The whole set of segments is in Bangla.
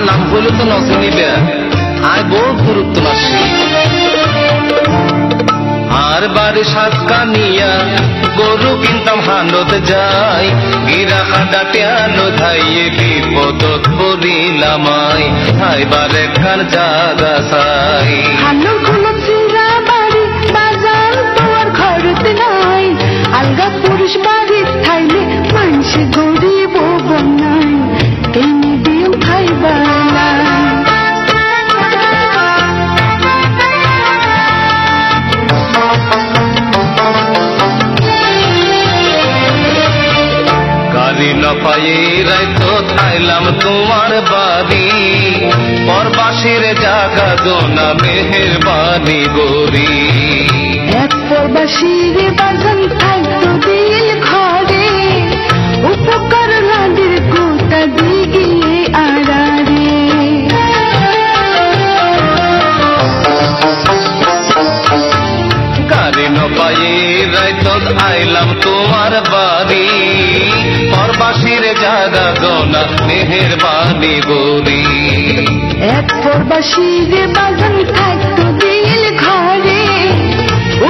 আর নাম বলে তো নজর নিবে। আর বউ গুরুত্ব নাসি আর বাড়ি সাত কানিয়া গরু কিনতাম হানত যাই। গিরা হাডা টেয়ালো ধাইয়ে বিপদত পড়িলামাই হাইবার একখান জাগা সাই পায়ে রাইতো থাইলাম তোমার বাড়ি। পরবাসীর জাগা গোনা মেহেরবানি গরি এক প্রবাসীর থাকতো দিল ঘরে। উপকার আড়ারে। রাইতো আইলাম তোমার বাড়ি। পরবাসীর জাগা গোনা মেহেরবানি গরি এক প্রবাসীর বাজন থাকতো দিল ঘরে,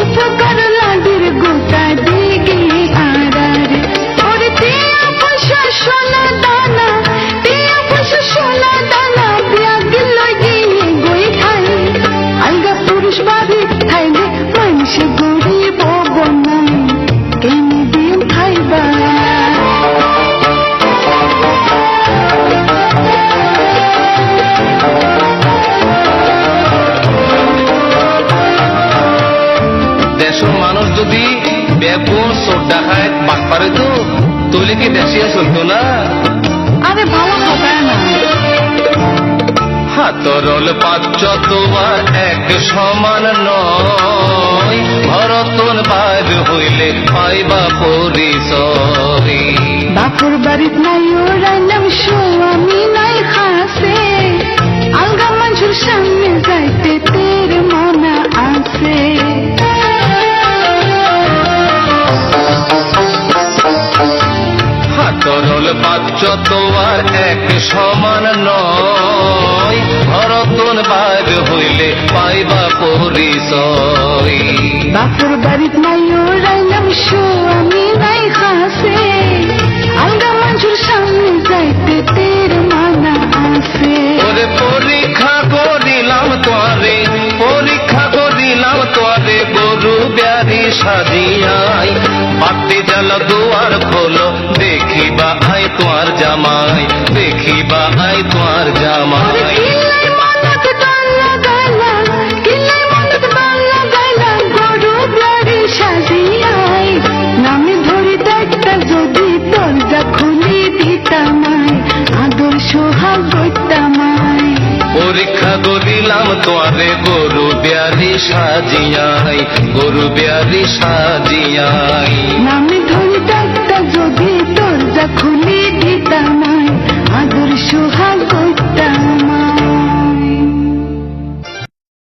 উপকার লাদের গোটা ওরে টিয়া পয়সা, সোনা দানা টিয়া পয়সা, সোনা দানা গিল গিয়ে গই খাই। আলগা পুরুষ বাড়ি খাইলে মানুষ গরিব কেনে দিন মানুষ যদি বেগুন সোডা খায় পাক পারে তো? তৈলে কি দেশিয়া চলতো না? আরে ভালো না? হাতরল পাচ্ছ তোমার এক সমান নয়। ভরতন বাইর হইলে পাইবা পরিচয়। বাপুর বাড়িত নাই ওরাইলাম স্বামী নাই খাসে আলগা মানুষের সামনে যাইতে তের পাচ্ছ তোমার এক সমান নয়। ভরতন বাইর হইলে পাইবা পরিচয়। বাপুর বাড়িত নাই ওরাইলাম স্বামী নাই খাসে আলগা মানুষের সামনে যাইতে তের মনা আছে ওরে পরীক্ষা করিলাম তোরে পরীক্ষা করিলাম তোরে গরু ব্যাধি সাজিয়াই। পাটি জাল দুয়ার খোলো দেখিবা তোমার জামাই দেখিবা আই তোমার জামাই। পরীক্ষা করিলাম তোরে গরু ব্যাধি সাজিয়াই গরু ব্যাধি সাজিয়াই।